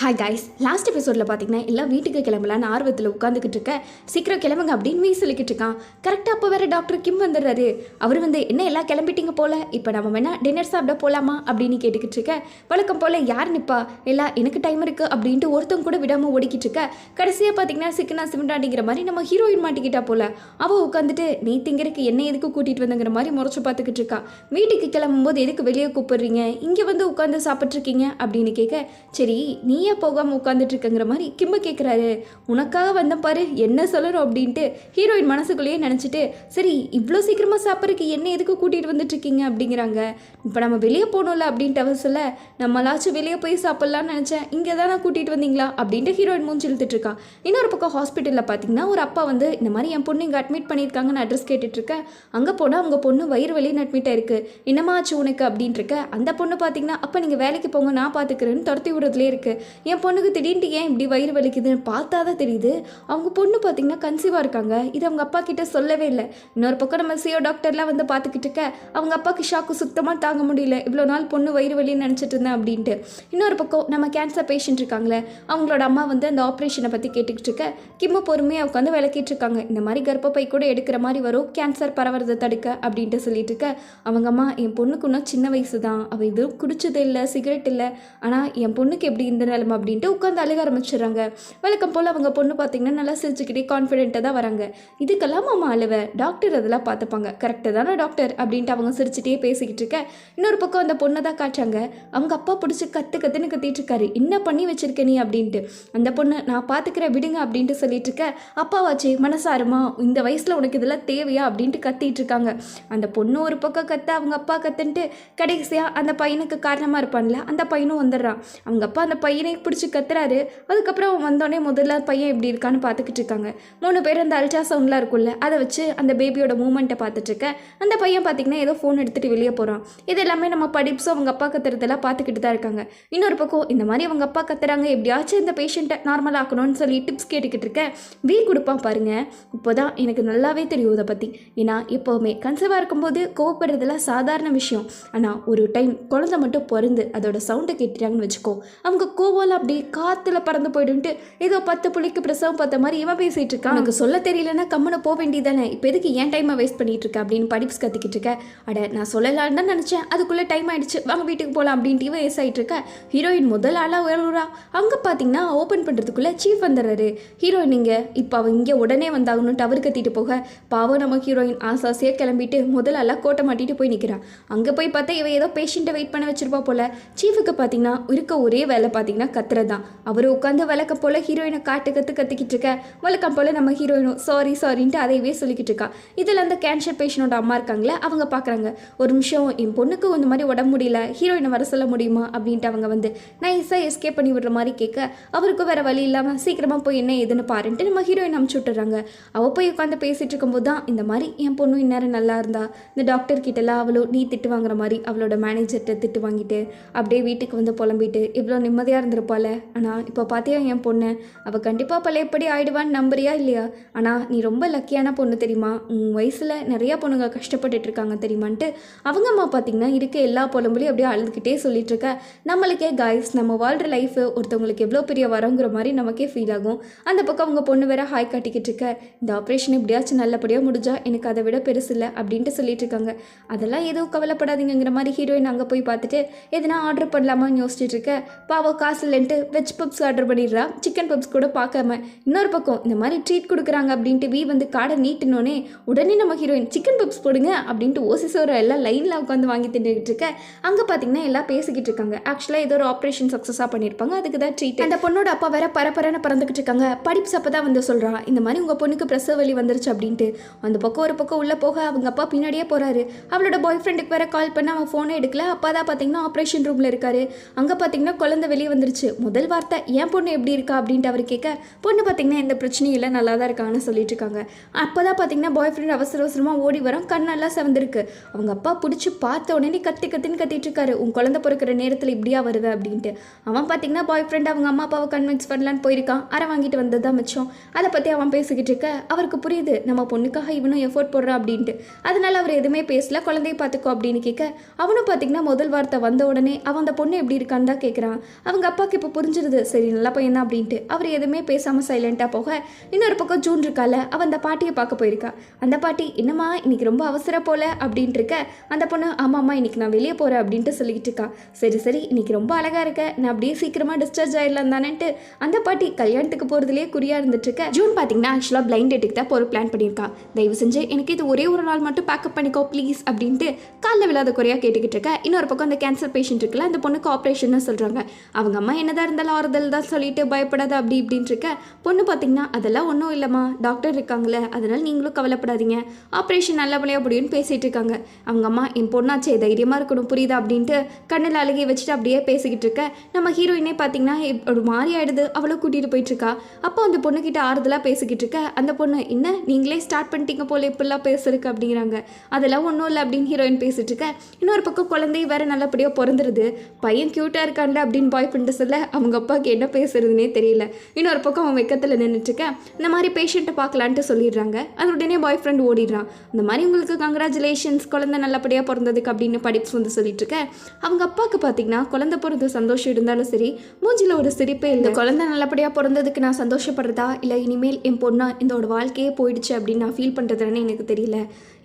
Hi guys last எபிசோடில் பார்த்தீங்கன்னா எல்லாம் வீட்டுக்கு கிளம்பலான்னு ஆர்வத்தில் உட்காந்துக்கிட்டு இருக்க சீக்கிரம் கிளம்புங்க அப்படின்னு வீ சொல்லிக்கிட்டு இருக்கான். கரெக்டாக அப்போ வேற டாக்டர் கிம் வந்துடுறாரு. அவர் வந்து என்ன எல்லாம் கிளம்பிட்டீங்க போல்? இப்போ நம்ம வேணா டின்னர் சாப்பிட போகலாமா அப்படின்னு கேட்டுக்கிட்டு இருக்க. வழக்கம் போல் யார் நிப்பா? எல்லாம் எனக்கு டைம் இருக்குது அப்படின்ட்டு ஒருத்தவங்க கூட விடாமல் ஓடிக்கிட்டு இருக்க. கடைசியாக பார்த்தீங்கன்னா சிக்கனா சிமெண்டாண்டிங்கிற மாதிரி நம்ம ஹீரோயின் மாட்டிக்கிட்டா போல். அவள் உட்காந்துட்டு நீ திங்கிறக்கு என்ன எதுக்கு கூட்டிகிட்டு வந்துங்கிற மாதிரி முறைச்சு பார்த்துக்கிட்டு இருக்கா. வீட்டுக்கு கிளம்பும்போது எதுக்கு வெளியே கூப்பிடுறீங்க? இங்கே வந்து உட்காந்து சாப்பிட்ருக்கீங்க அப்படின்னு கேட்க சரி நீ நீயே போகாமல் உட்காந்துட்டு இருக்கங்கிற மாதிரி கிம்ப கேட்குறாரு உனக்காக வந்த பாரு என்ன சொல்லணும்? அப்படின்ட்டு ஹீரோயின் மனசுக்குள்ளேயே நினச்சிட்டு சரி இவ்வளோ சீக்கிரமாக சாப்பிட்றதுக்கு என்ன எதுக்கு கூட்டிகிட்டு வந்துட்டு இருக்கீங்க அப்படிங்கிறாங்க. இப்போ நம்ம வெளியே போகணும்ல அப்படின்ட்டு அவர் சொல்ல நம்மளாச்சும் வெளியே போய் சாப்பிட்லான்னு நினச்சேன். இங்கே தான் நான் கூட்டிகிட்டு வந்தீங்களா? அப்படின்ட்டு ஹீரோயின் மூஞ்சி இழுத்துட்டுருக்கா. இன்னொரு பக்கம் ஹாஸ்பிட்டலில் பார்த்தீங்கன்னா ஒரு அப்பா வந்து இந்த மாதிரி என் பொண்ணு இங்கே அட்மிட் பண்ணியிருக்காங்கன்னு அட்ரஸ் கேட்டுட்ருக்கேன் அங்கே போனால் அவங்க பொண்ணு வயிறு வலின்னு அட்மிட் ஆயிருக்கு. என்னமாச்சு உனக்கு? அப்படின்ட்டு இருக்க. அந்த பொண்ணு பார்த்தீங்கன்னா அப்போ நீங்கள் வேலைக்கு போங்க நான் பார்த்துக்கிறேன்னு துரத்தி விடுறதுலே இருக்குது என் பொண்ணுக்கு திடீர்னு ஏன் இப்படி வயிறு வலிக்குதுன்னு பார்த்தா தான் தெரியுது. அவங்க பொண்ணு பார்த்தீங்கன்னா கன்சீவாக இருக்காங்க. இது அவங்க அப்பா கிட்ட சொல்லவே இல்லை. இன்னொரு பக்கம் நம்ம சிஓ டாக்டர்லாம் வந்து பார்த்துக்கிட்டு இருக்க அவங்க அப்பாவுக்கு ஷாக்கு சுத்தமாக தாங்க முடியல. இவ்வளோ நாள் பொண்ணு வயிறு வலின்னு நினச்சிட்டு இருந்தேன் அப்படின்ட்டு. இன்னொரு பக்கம் நம்ம கேன்சர் பேஷண்ட் இருக்காங்களே அவங்களோட அம்மா வந்து அந்த ஆப்ரேஷனை பற்றி கேட்டுக்கிட்டு இருக்க கிம்ம பொறுமையாக உட்காந்து விளக்கிட்டு இருக்காங்க. இந்த மாதிரி கர்ப்பப்பை கூட எடுக்கிற மாதிரி வரும் கேன்சர் பரவறதை தடுக்க அப்படின்ட்டு சொல்லிட்டு இருக்க. அவங்க அம்மா என் பொண்ணுக்கு இன்னும் சின்ன வயசு தான். அவள் எதுவும் குடிச்சது இல்லை சிகரெட் இல்லை. ஆனால் என் பொண்ணுக்கு எப்படி இந்த நிலைமை அப்படின்ட்டு உட்காந்து அழுக ஆரம்பிச்சிடுறாங்க. வழக்கம் போல் அவங்க பொண்ணு பார்த்தீங்கன்னா நல்லா சிரிச்சுக்கிட்டே கான்ஃபிடென்ட்டாக தான் வராங்க. இதுக்கெல்லாம் அம்மா அழுவ? டாக்டர் அதெல்லாம் பார்த்துப்பாங்க. கரெக்டாக தானே டாக்டர் அப்படின்ட்டு அவங்க சிரிச்சுட்டே பேசிக்கிட்டு இருக்க. இன்னொரு பக்கம் அந்த பொண்ணை தான் காட்டுறாங்க. அவங்க அப்பா பிடிச்சி கற்று கத்துன்னு கத்திட்டு இருக்காரு. என்ன பண்ணி வச்சிருக்க நீ அப்படின்ட்டு. அந்த பொண்ணு நான் பார்த்துக்கிறேன் விடுங்க அப்படின்ட்டு சொல்லிட்டு இருக்க. அப்பாவாச்சே மனசாருமா? இந்த வயசில் உனக்கு இதெல்லாம் தேவையா? அப்படின்ட்டு கத்திட்டு இருக்காங்க. அந்த பொண்ணு ஒரு பக்கம் கத்த அவங்க அப்பா கத்துன்ட்டு கடைசியாக அந்த பையனுக்கு காரணமாக இருப்பான்ல அந்த பையனும் வந்துடுறான். அவங்க அப்பா அந்த பையனை பிடிச்சி கத்துறாரு. அதுக்கப்புறம் வந்தோடனே முதல்ல பையன் எப்படி இருக்கான்னு பார்த்துக்கிட்டு இருக்காங்க. மூணு பேர் அந்த அல்ட்ரா சவுண்ட்லாம் இருக்கும்ல அதை வச்சு அந்த பேபியோட மூமெண்ட்டை பார்த்துட்ருக்கேன் அந்த பையன் பார்த்தீங்கன்னா ஏதோ ஃபோன் எடுத்துகிட்டு வெளியே போகிறான் இது எல்லாமே நம்ம படிப்ஸும் அவங்க அப்பா கத்துறதெல்லாம் பார்த்துக்கிட்டு தான் இருக்காங்க. இன்னொரு பக்கம் இந்த மாதிரி அவங்க அப்பா கத்துறாங்க. எப்படியாச்சும் இந்த பேஷண்ட்டை நார்மல் ஆக்கணும்னு சொல்லி டிப்ஸ் கேட்டுக்கிட்டு இருக்கேன் வீ கொடுப்பான் பாருங்க. இப்போதான் எனக்கு நல்லாவே தெரியும் இதை பற்றி ஏன்னா எப்போவுமே கன்சர்வாக இருக்கும்போது கோவப்படுறதெல்லாம் சாதாரண விஷயம். ஆனால் ஒரு டைம் குழந்தை மட்டும் பிறந்து அதோட சவுண்டை கேட்டுட்டாங்கன்னு வச்சுக்கோ. அவங்க கோவம் கோவம்லாம் அப்படியே காற்றுல பறந்து போயிடுன்ட்டு ஏதோ பத்து புள்ளிக்கு பிரசவம் பார்த்த மாதிரி இவன் பேசிகிட்டு இருக்கான் உனக்கு சொல்ல தெரியலன்னா கம்முன போக வேண்டியதானே? இப்போ எதுக்கு ஏன் டைமை வேஸ்ட் பண்ணிட்டு இருக்க அப்படின்னு படிப்ஸ் கத்திக்கிட்டு இருக்க? அட நான் சொல்லலான்னு தான் நினச்சேன். அதுக்குள்ளே டைம் ஆயிடுச்சு. வாங்க வீட்டுக்கு போகலாம் அப்படின்ட்டு இவன் ஏஸ் ஆகிட்டு இருக்க. ஹீரோயின் முதல் ஆளாக உயர்றா. அங்கே பார்த்தீங்கன்னா ஓப்பன் பண்ணுறதுக்குள்ளே சீஃப் வந்துடுறாரு. ஹீரோயின் இங்கே இப்போ அவன் இங்கே உடனே வந்தாகணும். டவர் கத்திட்டு போக. பாவம் நம்ம ஹீரோயின் ஆசாசியாக கிளம்பிட்டு முதல் ஆளாக கோட்டை மாட்டிட்டு போய் நிற்கிறான் அங்கே போய் பார்த்தா இவன் ஏதோ பேஷண்ட்டை வெயிட் பண்ண வச்சிருப்பா போல. சீஃபுக்கு பார்த்தீங்கன்னா இருக்க ஒரே வேலை பார்த்தீங்கன்னா கத்துறது தான் அவர் உட்காந்து வழக்கம் போல் ஹீரோயினை காட்டு கற்று கத்திக்கிட்டு இருக்க. வழக்கம் போல் நம்ம ஹீரோயினும் சாரி சாரின்ட்டு அதையவே சொல்லிக்கிட்டு இருக்கா. இதில் அந்த கேன்சர் பேஷண்டோட அம்மா இருக்காங்களே அவங்க பார்க்குறாங்க ஒரு நிமிஷம் என் பொண்ணுக்கு இந்த மாதிரி உடம்பு முடியல ஹீரோயினை வர சொல்ல முடியுமா? அப்படின்ட்டு அவங்க வந்து நைஸாக எஸ்கேப் பண்ணி விடுற மாதிரி கேட்க அவருக்கும் வேற வழி இல்லாமல் சீக்கிரமாக போய் என்ன ஏதுன்னு பாருன்ட்டு நம்ம ஹீரோயின் அமுச்சு விட்டுறாங்க. அவள் போய் உட்காந்து பேசிகிட்டு இருக்கும்போது தான் இந்த மாதிரி என் பொண்ணும் இந்நேரம் நல்லா இருந்தா இந்த டாக்டர் கிட்டலாம் அவளோ நீ திட்டு வாங்குற மாதிரி அவளோட மேனேஜர்கிட்ட திட்டு வாங்கிட்டு அப்படியே வீட்டுக்கு வந்து புலம்பிட்டு இவ்வளோ நிம்மதியாக இருப்பாள்? ஆனால் இப்போ பார்த்தியா என் பொண்ணு? அவள் கண்டிப்பாக பழையபடி ஆயிடுவான்னு நம்புறியா இல்லையா? ஆனால் நீ ரொம்ப லக்கியான பொண்ணு தெரியுமா? உன் வயசில் நிறையா பொண்ணுங்க கஷ்டப்பட்டுட்டு இருக்காங்க தெரியுமான்ட்டு அவங்க அம்மா பார்த்தீங்கன்னா இருக்க எல்லா புலம்புலையும் அப்படியே அழுதுகிட்டே சொல்லிட்டு இருக்க. நம்மளுக்கே காய்ஸ் நம்ம வாழ்கிற லைஃப் ஒருத்தவங்களுக்கு எவ்வளோ பெரிய வரங்கிற மாதிரி நமக்கே ஃபீல் ஆகும். அந்த பக்கம் அவங்க பொண்ணு வேற ஹாய் காட்டிக்கிட்டு இருக்க. இந்த ஆப்ரேஷன் எப்படியாச்சும் நல்லபடியாக முடிஞ்சா எனக்கு அதை விட பெருசு இல்லை அப்படின்ட்டு சொல்லிட்டு இருக்காங்க. அதெல்லாம் எதுவும் கவலைப்படாதீங்கிற மாதிரி ஹீரோயின் அங்கே போய் பார்த்துட்டு எதுனா ஆர்டர் பண்ணலாமான்னு யோசிச்சுட்டு இருக்க. பாவம் காசு இல்லைன்ட்டு வெஜ் பப்ஸ் ஆர்டர் பண்ணிடுறா. சிக்கன் பப்ஸ் கூட பார்க்காம இன்னொரு பக்கம் இந்த மாதிரி ட்ரீட் கொடுக்குறாங்க அப்படின்ட்டு வி வந்து காடை நீட்டினோடனே உடனே நம்ம ஹீரோயின் சிக்கன் பப்ஸ் போடுங்க அப்படின்ட்டு ஓசிசோரை எல்லாம் லைனில் உட்காந்து வாங்கி தின்னுட்டு இருக்க. அங்கே பார்த்தீங்கன்னா எல்லாம் பேசிக்கிட்டு இருக்காங்க. ஆக்சுவலாக ஏதோ ஒரு ஆப்ரேஷன் சக்ஸஸாக பண்ணியிருப்பாங்க. அதுக்கு தான் ட்ரீட் அந்த பொண்ணோட அப்பா வேற பரபரன்னு பறந்துக்கிட்டு இருக்காங்க. படிப்ஸ் அப்போ தான் வந்து சொல்கிறா இந்த மாதிரி உங்கள் பொண்ணுக்கு பிரசவ வலி வந்துருச்சு அப்படின்ட்டு. அந்த பக்கம் ஒரு பக்கம் உள்ளே போக அவங்க அப்பா பின்னாடியே போகிறாரு அவளோட பாய் ஃப்ரெண்டுக்கு வேற கால் பண்ண அவன் ஃபோனை எடுக்கல. அப்பா தான் பார்த்தீங்கன்னா ஆப்ரேஷன் ரூமில் இருக்காரு. அங்கே பார்த்தீங்கன்னா குழந்தை வெளியே வந்துருச்சு. முதல் வார்த்தை என் பொண்ணு எப்படி இருக்கா? அப்படின்ட்டு அவர் கேட்க பொண்ணு பார்த்தீங்கன்னா எந்த பிரச்சனையும் இல்லை நல்லா தான் இருக்காங்கன்னு சொல்லிட்டு இருக்காங்க. அப்போ தான் பார்த்தீங்கன்னா பாய் ஃப்ரெண்ட் அவசர அவசரமாக ஓடி வரோம் கண்ணெல்லாம் செவந்திருக்கு. அவங்க அப்பா பிடிச்சி பார்த்த உடனே கத்தி கத்தின்னு கத்திட்டு இருக்காரு. உன் குழந்தை பிறக்கிற நேரத்தில் இப்படியா வருவ? அப்படின்ட்டு. அவன் பார்த்தீங்கன்னா பாய் ஃப்ரெண்ட் அவங்க அம்மா அப்பாவை கன்வின்ஸ் பண்ணலான்னு போயிருக்கான். அரை வாங்கிட்டு வந்தது தான் மிச்சம். அதை பற்றி அவன் பேசிக்கிட்டு இருக்க அவருக்கு புரியுது நம்ம பொண்ணுக்காக இவனும் எஃபோர்ட் போடுறான் அப்படின்ட்டு. அதனால அவர் எதுவுமே பேசல. குழந்தைய பார்த்துக்கோ அப்படின்னு கேட்க அவனும் பார்த்தீங்கன்னா முதல் வார்த்தை வந்த உடனே அவன் அந்த பொண்ணு எப்படி இருக்கான்னு தான் கேட்குறான் அவங்க அப்பா அப்பாவுக்கு இப்போ புரிஞ்சிருது. சரி நல்ல பையன் தான் அப்படின்ட்டு. அவர் எதுவுமே பேசாமல் சைலண்ட்டாக போக இன்னொரு பக்கம் ஜூன் இருக்கால அவள் அந்த பாட்டியை பார்க்க போயிருக்கா. அந்த பாட்டி என்னம்மா இன்னைக்கு ரொம்ப அவசரம் போல அப்படின்ட்டு இருக்க. அந்த பொண்ணு ஆமாம்மா இன்னைக்கு நான் வெளியே போகிறேன் அப்படின்ட்டு சொல்லிக்கிட்டு இருக்கா. சரி சரி இன்னைக்கு ரொம்ப அழகாக இருக்க. நான் அப்படியே சீக்கிரமாக டிஸ்சார்ஜ் ஆயிடலாம் தானேன்ட்டு அந்த பாட்டி கல்யாணத்துக்கு போகிறதுலேயே குறியாக இருந்துட்டு இருக்க. ஜூன் பார்த்தீங்கன்னா ஆக்சுவலாக பிளைண்ட் டேட்டுக்கு தான் போகிற பிளான் பண்ணியிருக்கா. தயவு செஞ்சு எனக்கு இது ஒரே ஒரு நாள் மட்டும் பேக்கப் பண்ணிக்கோ ப்ளீஸ் அப்படின்ட்டு காலில் விழாத குறையாக கேட்டுக்கிட்டு இருக்க. இன்னொரு பக்கம் அந்த கேன்சர் பேஷண்ட் இருக்குல்ல அந்த பொண்ணுக்கு ஆப்ரேஷன் சொல்கிறாங்க அவங்க அம்மா என்னதான் இருந்தாலும் ஆறுதல் தான் சொல்லிட்டு பயப்படாத அப்படி இப்படின்ட்டு இருக்க. பொண்ணு பார்த்தீங்கன்னா அதெல்லாம் ஒன்றும் இல்லைம்மா. டாக்டர் இருக்காங்களே அதனால் நீங்களும் கவலைப்படாதீங்க. ஆப்ரேஷன் நல்லபடியாக அப்படின்னு பேசிகிட்டு இருக்காங்க. அவங்க அம்மா என் பொண்ணாச்சே தைரியமாக இருக்கணும். புரியுதா? அப்படின்ட்டு கண்ணில் அழுகி வச்சுட்டு அப்படியே பேசிக்கிட்டு இருக்க. நம்ம ஹீரோயினே பார்த்தீங்கன்னா ஒரு மாதிரி ஆயிடுது. அவளை கூட்டிகிட்டு போயிட்டுருக்கா அப்போ அந்த பொண்ணுக்கிட்ட ஆறுதலாக பேசிக்கிட்டு இருக்க. அந்த பொண்ணு என்ன? நீங்களே ஸ்டார்ட் பண்ணிட்டீங்க போல இப்படிலாம் பேசுறதுக்கு அப்படிங்கிறாங்க. அதெல்லாம் ஒன்றும் இல்லை அப்படின்னு ஹீரோயின் பேசிட்டு இருக்க. இன்னொரு பக்கம் குழந்தை வேற நல்லபடியாக பிறந்துருது. பையன் க்யூட்டாக இருக்கான்ல அப்படின்னு பாய் ஃப்ரெண்டு சொல்ல அவங்க அப்பாவுக்கு என்ன பேசுறதுனே தெரியல. இன்னொரு பக்கம் அவன் வெக்கத்தில் நின்றுட்டுருக்கேன் இருக்க இந்த மாதிரி பேஷண்ட்டை பார்க்கலான்ட்டு சொல்லிடுறாங்க. அது உடனே பாய் ஃப்ரெண்ட் ஓடிடுறான். இந்த மாதிரி உங்களுக்கு கங்க்ராச்சுலேஷன்ஸ் குழந்தை நல்லபடியாக பிறந்ததுக்கு அப்படின்னு படிப்பு வந்து சொல்லிட்டு இருக்கேன். அவங்க அப்பாவுக்கு பார்த்தீங்கன்னா குழந்தை பிறந்த சந்தோஷம் இருந்தாலும் சரி மூஞ்சில ஒரு சிரிப்பே இல்லை. குழந்தை நல்லபடியாக பிறந்ததுக்கு நான் சந்தோஷப்படுறதா? இல்லை இனிமேல் என் பொண்ணா இதோட வாழ்க்கையே போயிடுச்சு அப்படின்னு நான் ஃபீல் பண்ணுறதுன்னு எனக்கு தெரியல.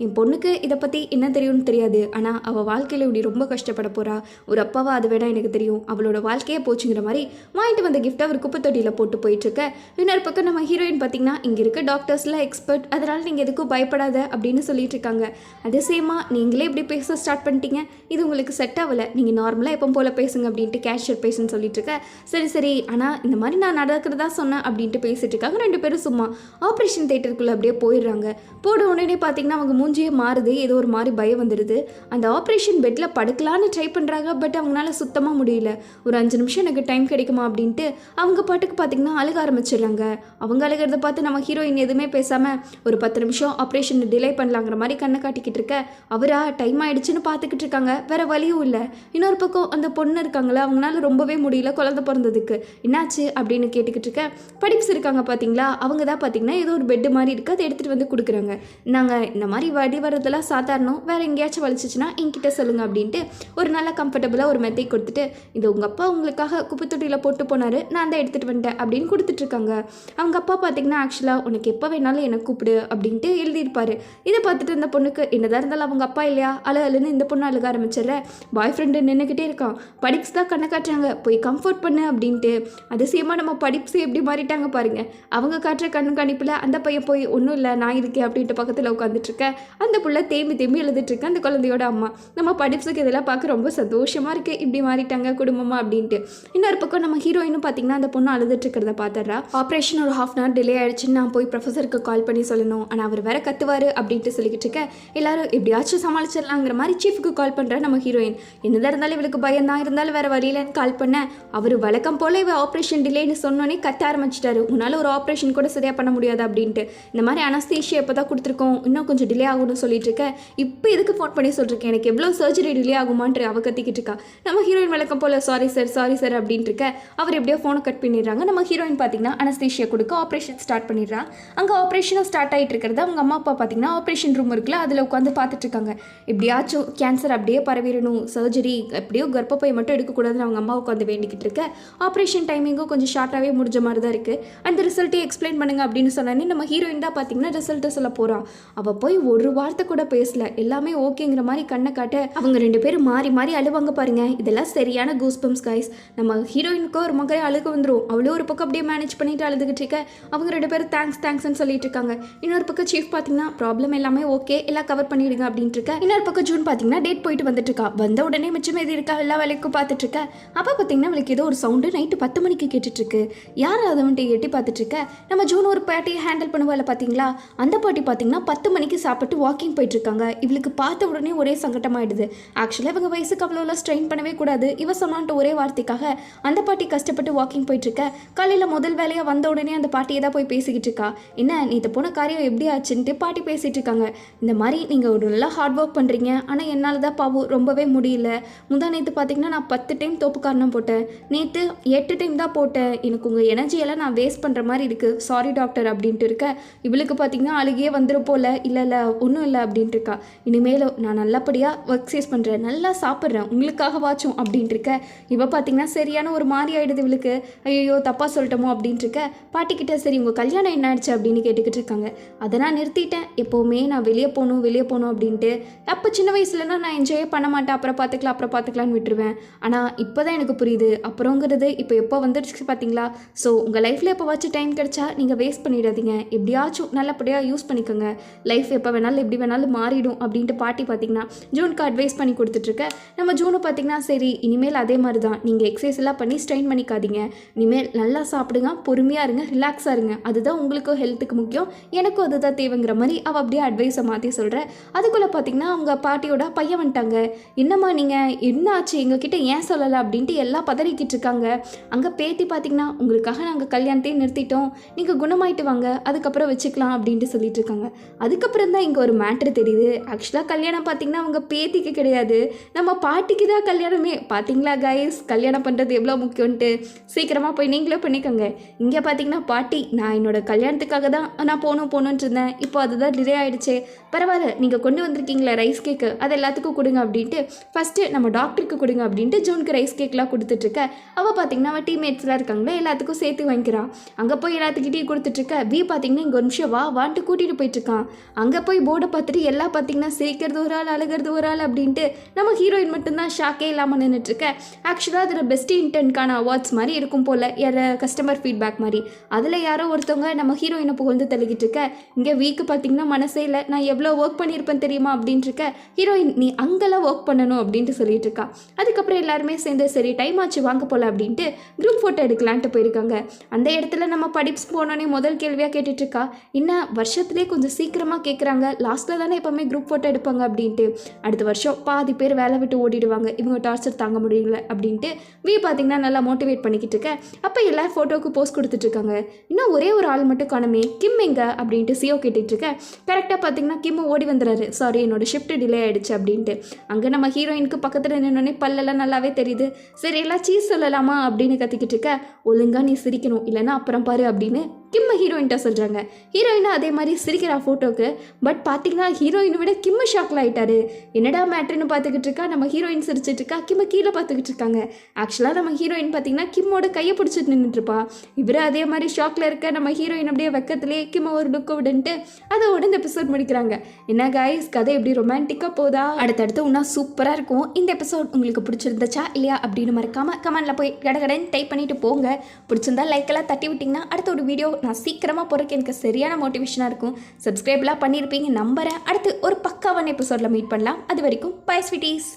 என் பொண்ணுக்கு இதை பற்றி என்ன தெரியும்னு தெரியாது. ஆனால் அவள் வாழ்க்கையில் இப்படி ரொம்ப கஷ்டப்பட போகிறா ஒரு அப்பாவா அது வேணா எனக்கு தெரியும். அவளோட வாழ்க்கையே போச்சு அப்படிங்கிற மாதிரி வாங்கிட்டு வந்த கிஃப்ட் அவர் குப்பை தொட்டியில் போட்டு போயிட்டுருக்க. இன்னொரு பக்கம் நம்ம ஹீரோயின் பார்த்தீங்கன்னா இங்கே இருக்க டாக்டர்ஸ்லாம் எக்ஸ்பர்ட் அதனால் நீங்கள் எதுக்கும் பயப்படாத அப்படின்னு சொல்லிட்டு இருக்காங்க. அதிசயமாக நீங்களே இப்படி பேச ஸ்டார்ட் பண்ணிட்டீங்க. இது உங்களுக்கு செட் ஆகலை. நீங்கள் நார்மலாக எப்போ போல் பேசுங்க அப்படின்ட்டு கேஷியர் பேசுன்னு சொல்லிட்டு இருக்க. சரி சரி. ஆனால் இந்த மாதிரி நான் நடக்கிறதா சொன்னேன் அப்படின்ட்டு பேசிட்டு இருக்காங்க ரெண்டு பேரும் சும்மா. ஆப்ரேஷன் தேட்டருக்குள்ளே அப்படியே போயிடுறாங்க. போட உடனே பார்த்தீங்கன்னா அவங்க மூஞ்சியே மாறுது. ஏதோ ஒரு மாதிரி பயம் வந்துடுது அந்த ஆப்ரேஷன் பெட்டில் படுக்கலான்னு ட்ரை பண்ணுறாங்க பட் அவங்களால சுத்தமாக முடியல. ஒரு அஞ்சு நிமிஷம் எனக்கு டைம் கிடைக்குமா அப்படின்ட்டு அவங்க பாட்டுக்கு பார்த்தீங்கன்னா அழுக ஆரம்பிச்சிடுறாங்க. அவங்க அழுகிறத பார்த்து நம்ம ஹீரோயின் எதுவுமே பேசாமல் ஒரு பத்து நிமிஷம் ஆப்ரேஷன் டிலே பண்ணலாங்கிற மாதிரி கண்ணை காட்டிக்கிட்டு இருக்க. அவரா டைம் ஆயிடுச்சுன்னு பார்த்துக்கிட்டு இருக்காங்க. வேறு வழியும் இல்லை. இன்னொரு பக்கம் அந்த பொண்ணு இருக்காங்களா அவங்களால ரொம்பவே முடியல குழந்தை பிறந்ததுக்கு. என்னாச்சு அப்படின்னு கேட்டுக்கிட்டு இருக்க. படிப்ஸ் இருக்காங்க பார்த்தீங்களா அவங்க தான் பார்த்தீங்கன்னா ஏதோ ஒரு பெட்டு மாதிரி இருக்குது அதை எடுத்துகிட்டு வந்து கொடுக்குறாங்க. நாங்கள் இந்த மாதிரி வடி வரதெல்லாம் சாதாரணம். வேறு எங்கேயாச்சும் வலிச்சிச்சுன்னா என்கிட்ட சொல்லுங்கள் அப்படின்ட்டு ஒரு நல்ல கம்ஃபர்டபுளாக ஒரு மெத்தை கொடுத்துட்டு இது உங்கள் அப்பா உங்களுக்காக குப்பை தொட்டியில் போட்டு போனார். நான் தான் எடுத்துகிட்டு வந்துட்டேன் அப்படின்னு கொடுத்துட்ருக்காங்க. அவங்க அப்பா பார்த்தீங்கன்னா ஆக்சுவலாக உனக்கு எப்போ வேணாலும் என்னை கூப்பிடு அப்படின்ட்டு எழுதியிருப்பாரு. இதை பார்த்துட்டு இந்த பொண்ணுக்கு என்னதான் இருந்தாலும் அவங்க அப்பா இல்லையா? அழு அழுன்னு இந்த பொண்ணு அழுக ஆரம்பிச்சிடுற. பாய் ஃப்ரெண்டு நின்றுக்கிட்டே இருக்கான். படிப்ஸ் தான் கண்ணை காட்டுறாங்க. போய் கம்ஃபர்ட் பண்ணு அப்படின்ட்டு. அதிசயமாக நம்ம படிப்ஸ் எப்படி மாறிட்டாங்க பாருங்கள் அவங்க காட்டுற கண்ணு கணிப்பில் அந்த பையன் போய் ஒன்றும் இல்லை நான் இருக்கேன் அப்படின்ட்டு பக்கத்தில் உட்காந்துட்ருக்கேன் அந்த புள்ள தேம்பி தேம்பி எழுதிட்டுருக்கேன் அந்த குழந்தையோட அம்மா நம்ம படிப்ஸுக்கு இதெல்லாம் பார்க்க ரொம்ப சந்தோஷமாக இருக்குது இப்படி மாறிட்டாங்க குடும்பமாக அப்படின்ட்டு. இன்னொரு பக்கம் நம்ம ஹீரோயினும் பார்த்தீங்கன்னா அந்த பொண்ணு அழுதுட்டு இருக்கிறத பார்த்துடுறா ஆப்ரேஷன் ஒரு ஹாஃப் அன் ஹவர் டிலே ஆயிடுச்சுன்னு நான் போய் ப்ரொஃபஸருக்கு கால் பண்ணி சொல்லணும். ஆனால் அவர் வேற கத்துவார் அப்படின்ட்டு சொல்லிக்கிட்டு இருக்க. எல்லாரும் எப்படியாச்சும் சமாளிச்சிடலாங்கிற மாதிரி சீஃபுக்கு கால் பண்ணுற நம்ம ஹீரோயின் என்னதான் இருந்தாலும் இவளுக்கு பயம் தான் இருந்தாலும் வேற வழியிலன்னு கால் பண்ண அவர் வழக்கம் போல இவ ஆப்ரேஷன் டிலேன்னு சொன்னோன்னே கத்த ஆரம்பிச்சிட்டாரு. உன்னால ஒரு ஆப்ரேஷன் கூட சரியா பண்ண முடியாது அப்படின்ட்டு. இந்த மாதிரி அனஸ்தீஷியா இப்போ தான் கொடுத்துருக்கோம். இன்னும் கொஞ்சம் டிலே ஆகும்னு சொல்லிட்டு இருக்க. இப்போ எதுக்கு ஃபோன் பண்ணி சொல்லிருக்கேன் எனக்கு எவ்வளோ சர்ஜரி டிலே ஆகுமான்ட்டு அவ கத்திக்கிட்டு இருக்கா. நம்ம ஹீரோயின் வழக்கம் போல சாரி சார் சாரி சார் அப்படின்ட்டு இருக்க அவர் எப்படியோ ஃபோனை கட் பண்ணிடுறாங்க. நம்ம ஹீரோயின் பார்த்தீங்கன்னா அனஸ்தேஷியா கொடுக்க ஆப்ரேஷன் ஸ்டார்ட் பண்ணிடுறான் அங்கே ஆப்ரேஷனும் ஸ்டார்ட் ஆகிட்டு இருக்கிறது அவங்க அம்மா அப்பா பார்த்தீங்கன்னா ஆப்ரேஷன் ரூம் இருக்குல்ல அதில் உட்காந்து பார்த்துட்டு இருக்காங்க எப்படியாச்சும் கேன்சர் அப்படியே பரவிடணும். சர்ஜரி எப்படியோ கர்ப்பப்பை மட்டும் எடுக்கக்கூடாதுன்னு அவங்க அம்மா உட்காந்து வேண்டிக்கிட்டு இருக்க ஆப்ரேஷன் டைமிங்கும் கொஞ்சம் ஷார்ட்டாகவே முடிஞ்ச மாதிரி தான் இருக்குது அந்த ரிசல்ட்டே எக்ஸ்பிளைன் பண்ணுங்க அப்படின்னு சொன்னோன்னே நம்ம ஹீரோயின் தான் பார்த்தீங்கன்னா ரிசல்ட்டை சொல்ல போகிறான் அவள் போய் ஒரு வார்த்தை கூட பேசல. எல்லாமே ஓகேங்கிற மாதிரி கண்ணை காட்ட அவங்க ரெண்டு பேரும் மாறி மாறி அழுவாங்க பாருங்க. இதெல்லாம் சரியான கூஸ்பம்ஸ் கைஸ் நம்ம ஹீரோயினுக்கு ஒரு மகரே அழுக வந்துடும் அவ்வளோ ஒரு பக்கம் அப்படியே மேனேஜ் பண்ணிட்டு அழுதுகிட்டு இருக்க. அவங்க ரெண்டு பேரும் தேங்க்ஸ் தேங்க்ஸ்னு சொல்லிட்டு இருக்காங்க. இன்னொரு பக்கம் சீஃப் பார்த்தீங்கன்னா ப்ராப்ளம் எல்லாமே ஓகே எல்லாம் கவர் பண்ணிடுங்க அப்படின்ட்டு இருக்க. இன்னொரு பக்கம் ஜூன் பார்த்தீங்கன்னா டேட் போயிட்டு வந்துட்டு இருக்கா. வந்த உடனே மிச்சம் எது இருக்கா? எல்லா வேலைக்கும் பார்த்துட்டு இருக்க. அப்போ பார்த்தீங்கன்னா அவளுக்கு ஏதோ ஒரு சவுண்டு நைட்டு பத்து மணிக்கு கேட்டுட்டு இருக்கு. யார் அதை வந்துட்டு எட்டி பார்த்துட்டு இருக்க? நம்ம ஜூன் ஒரு பாட்டியை ஹேண்டில் பண்ணுவாள் பார்த்தீங்களா அந்த பாட்டி பார்த்தீங்கன்னா பத்து மணிக்கு சாப்பிட்டு வாக்கிங் போயிட்டு இருக்காங்க. இவளுக்கு பார்த்த உடனே ஒரே சங்கடமாயிடுது ஆக்சுவலாக இவங்க வயசுக்கு அவ்வளோலாம் ஸ்ட்ரெயின் பண்ணவே கூடாது. இவ சொன்னான்ட்டு ஒரே வார்த்தைக்காக அந்த பாட்டி கஷ்டப்பட்டு வாக்கிங் போயிட்டுருக்க. காலையில் முதல் வேலையாக வந்த உடனே அந்த பாட்டியை தான் போய் பேசிக்கிட்டு இருக்கா. என்ன நீ இதை போன காரியம் எப்படி ஆச்சுன்ட்டு பாட்டி பேசிகிட்டு இருக்காங்க. இந்த மாதிரி நீங்கள் ஒரு நல்லா ஹார்ட் ஒர்க் பண்ணுறீங்க ஆனால் என்னால் தான் பாவம் ரொம்பவே முடியல. முந்தா நேற்று பார்த்தீங்கன்னா நான் பத்து டைம் தோப்பு காரணம் போட்டேன். நேற்று எட்டு டைம் தான் போட்டேன். எனக்கு உங்கள் எனர்ஜியெல்லாம் நான் வேஸ்ட் பண்ணுற மாதிரி இருக்குது சாரி டாக்டர் அப்படின்ட்டு இருக்க. இவளுக்கு பார்த்தீங்கன்னா அழுகையே வந்துடும் போல. இல்லை இல்லை ஒன்றும் இல்லை அப்படின்ட்டு இருக்கா. இனிமேலும் நான் நல்லபடியாக ஒர்க் சேஸ் பண்ணுறேன் நல்லா சாப்பிட்றேன். உங்களுக்காக வாச்சும் அப்படின்ட்டு இருக்க. இவ பார்த்தீங்கன்னா சரி சரியான ஒரு மாதிரி ஆயிடுது இவளுக்கு ஐயோ தப்பாக சொல்லிட்டோமோ அப்படின்ட்டு இருக்க பாட்டிக்கிட்ட சரி உங்கள் கல்யாணம் என்ன ஆயிடுச்சு? அப்படின்னு கேட்டுக்கிட்டு இருக்காங்க. அதை நான் நிறுத்திட்டேன். எப்போவுமே நான் வெளியே போகணும் வெளியே போகணும் அப்படின்ட்டு. அப்போ சின்ன வயசுலனா நான் என்ஜாயே பண்ண மாட்டேன். அப்புறம் பார்த்துக்கலாம் அப்புறம் பார்த்துக்கலான்னு விட்டுருவேன். ஆனால் இப்போ தான் எனக்கு புரியுது. அப்புறங்கிறது இப்போ எப்போ வந்துடுச்சு பார்த்தீங்களா ஸோ உங்கள் லைஃப்பில் எப்போவாச்சும் டைம் கிடைச்சா நீங்கள் வேஸ்ட் பண்ணிடாதீங்க. எப்படியாச்சும் நல்லபடியாக யூஸ் பண்ணிக்கோங்க. லைஃப் எப்போ வேணாலும் எப்படி வேணாலும் மாறிடும் அப்படின்ட்டு பாட்டி பார்த்தீங்கன்னா ஜூனுக்கு அட்வைஸ் பண்ணி கொடுத்துட்ருக்க நம்ம ஜூனு பார்த்தீங்கன்னா சரி இனிமேல் அதே மாதிரி தான். நீங்கள் எக்ஸசைஸ் எல்லாம் பண்ணி ஸ்ட்ரெயின் பண்ணிக்காதீங்க. இனிமேல் நல்லா சாப்பிடுங்க பொறுமையாக இருங்க ரிலாக்ஸாக இருங்க. அதுதான் உங்களுக்கும் ஹெல்த்துக்கு முக்கியம். எனக்கும் அதுதான் தேவைங்கிற மாதிரி அவள் அப்படியே அட்வைஸை மாற்றி சொல்கிறேன் அதுக்குள்ளே பார்த்தீங்கன்னா அவங்க பாட்டியோட பையன் வந்துட்டாங்க. என்னம்மா நீங்கள் என்ன ஆச்சு? எங்ககிட்ட ஏன் சொல்லலை? அப்படின்ட்டு எல்லாம் பதறிக்கிட்டு இருக்காங்க. அங்கே பேத்தி பார்த்தீங்கன்னா உங்களுக்காக நாங்கள் கல்யாணத்தையும் நிறுத்திட்டோம். நீங்கள் குணமாயிட்டு வாங்க அதுக்கப்புறம் வச்சுக்கலாம் அப்படின்ட்டு சொல்லிட்டு இருக்காங்க. அதுக்கப்புறம் தான் இங்கே ஒரு மேட்ரு தெரியுது. ஆக்சுவலாக கல்யாணம் பார்த்தீங்கன்னா அவங்க பேத்திக்கு கிடையாது. நம்ம பாட்டிக்கு தான் கல்யாணமே. பார்த்தீங்களா கைஸ் கல்யாணம் பண்ணுறது எவ்வளோ முக்கியன்ட்டு சீக்கிரமாக போய் நீங்களே பண்ணிக்கோங்க. இங்கே பார்த்தீங்கன்னா பாட்டி நான் என்னோட கல்யாணத்துக்காக தான் நான் போகணும் போகணுன்ட்டு இருந்தேன். இப்போ அதுதான் டிலே ஆகிடுச்சு பரவாயில்ல நீங்கள் கொண்டு வந்திருக்கீங்களா ரைஸ் கேக்கு அது எல்லாத்துக்கும் கொடுங்க அப்படின்ட்டு ஃபஸ்ட்டு நம்ம டாக்டருக்கு கொடுங்க அப்படின்ட்டு ஜூனுக்கு ரைஸ் கேக்லாம் கொடுத்துட்ருக்க அவள் பார்த்தீங்கன்னா அவள் டீம்மேட்ஸ்லாம் இருக்காங்களே எல்லாத்துக்கும் சேர்த்து வாங்கிக்கிறான் அங்கே போய் எல்லாத்துக்கிட்டையும் கொடுத்துட்ருக்க வி பார்த்தீங்கன்னா இங்கே ஒரு நிமிஷம் வா வான்ட்டு கூட்டிகிட்டு போயிட்டுருக்கான் அங்கே போய் போர்டை பார்த்துட்டு எல்லாம் பார்த்தீங்கன்னா சிரிக்கிறது ஒரு ஆள் அழுகிறது ஒரு ஆள் அப்படின்ட்டு நம்ம ஹீரோயின் மட்டும்தான் ஷாக்கே இல்லாமல் நின்றுட்டுருக்க ஆக்சுவலாக அதில் பெஸ்ட் இன்டென்ட்கான அவார்ட்ஸ் மாதிரி இருக்கும் போல் யார கஸ்டமர் ஃபீட்பேக் மாதிரி. அதில் யாரோ ஒருத்தவங்க நம்ம ஹீரோயினை புகழ்ந்து தள்ளிக்கிட்டு இருக்க இங்கே வீக்கு பார்த்தீங்கன்னா மனசே இல்லை நான் எவ்வளோ ஒர்க் பண்ணியிருப்பேன் தெரியுமா அப்படின்ட்டு இருக்க ஹீரோயின் நீ அங்கெல்லாம் ஒர்க் பண்ணணும் அப்படின்ட்டு சொல்லிட்டு இருக்கா. அதுக்கப்புறம் எல்லாருமே சேர்ந்து சரி டைம் ஆச்சு வாங்க போல அப்படின்ட்டு குரூப் ஃபோட்டோ எடுக்கலான்ட்டு போயிருக்காங்க. அந்த இடத்துல நம்ம படிப்ஸ் போனோடனே முதல் கேள்வியாக கேட்டுட்ருக்கா என்ன வருஷத்துலேயே கொஞ்சம் சீக்கிரமாக கேட்குறாங்க லாஸ்ட்டில் தானே எப்போவுமே குரூப் ஃபோட்டோ எடுப்பாங்க அப்படின்ட்டு. அடுத்த வருஷம் பாதி பேர் வேலை விட்டு ஓடிடுவாங்க இவங்க டார்ச்சர் தாங்க முடியல அப்படின்ட்டு வி பார்த்தீங்கன்னா நல்லா மோட்டிவேட் பண்ணிக்கிட்டு இருக்கேன் அப்போ எல்லோரும் ஃபோட்டோவுக்கு போஸ்ட் கொடுத்துட்ருக்காங்க இன்னும் ஒரே ஒரு ஆள் மட்டும் காணுமே. கிம் எங்க? அப்படின்ட்டு சிஓ கேட்டுட்ருக்கேன் கரெக்டாக பார்த்தீங்கன்னா கிம்மு ஓடி வந்துடுறாரு சாரி என்னோட ஷிஃப்ட் டிலே ஆயிடுச்சு அப்படின்ட்டு. அங்கே நம்ம ஹீரோயினுக்கு பக்கத்தில் நின்னோடனே பல்லெல்லாம் நல்லாவே தெரியுது. சரி எல்லாம் சீஸ் சொல்லலாமா அப்படின்னு கத்திக்கிட்டு இருக்க. ஒழுங்கா நீ சிரிக்கணும். இல்லைன்னா அப்புறம் பாரு அப்படின்னு கிம்ம ஹீரோயின்ட்ட சொல்கிறாங்க ஹீரோயினும் அதே மாதிரி சிரிக்கிறா ஃபோட்டோக்கு பட் பார்த்தீங்கன்னா ஹீரோயினை விட கிம்மு ஷாக்கில் ஆகிட்டாரு என்னடா மேட்ருன்னு பார்த்துக்கிட்டு இருக்கா? நம்ம ஹீரோயின் சிரிச்சிட்டு இருக்கா? கிம்ம கீழே பார்த்துக்கிட்டு இருக்காங்க. ஆக்சுவலாக நம்ம ஹீரோயின் பார்த்தீங்கன்னா கிம்மோட கையை பிடிச்சிட்டு நின்றுட்டுருப்பா இவரு அதே மாதிரி ஷாக்கில் இருக்க நம்ம ஹீரோயின் அப்படியே வெக்கத்துலேயே கிம்ம ஒரு லுக்கை விடுன்ட்டு அதை உடனே எபிசோட் முடிக்கிறாங்க. என்ன காய்ஸ் கதை எப்படி ரொமான்டிக்காக போதா? அடுத்தடுத்து ஒன்றா சூப்பராக இருக்கும். இந்த எபிசோட் உங்களுக்கு பிடிச்சிருந்துச்சா? இல்லையா? அப்படின்னு மறக்காமல் கமெண்டில் போய் கடகடன் டைப் பண்ணிட்டு போங்க. பிடிச்சிருந்தா லைக் எல்லாம் தட்டி விட்டிங்கன்னா அடுத்த ஒரு வீடியோ நான் சீக்கிரமாக போகிறதுக்கு எனக்கு சரியான மோட்டிவேஷனாக இருக்கும். சப்ஸ்கிரைப்லாம் பண்ணியிருப்பீங்க நம்புகிறேன் அடுத்து ஒரு பக்காவான எபிசோடில் மீட் பண்ணலாம். அது வரைக்கும் பை ஸ்வீட்டீஸ்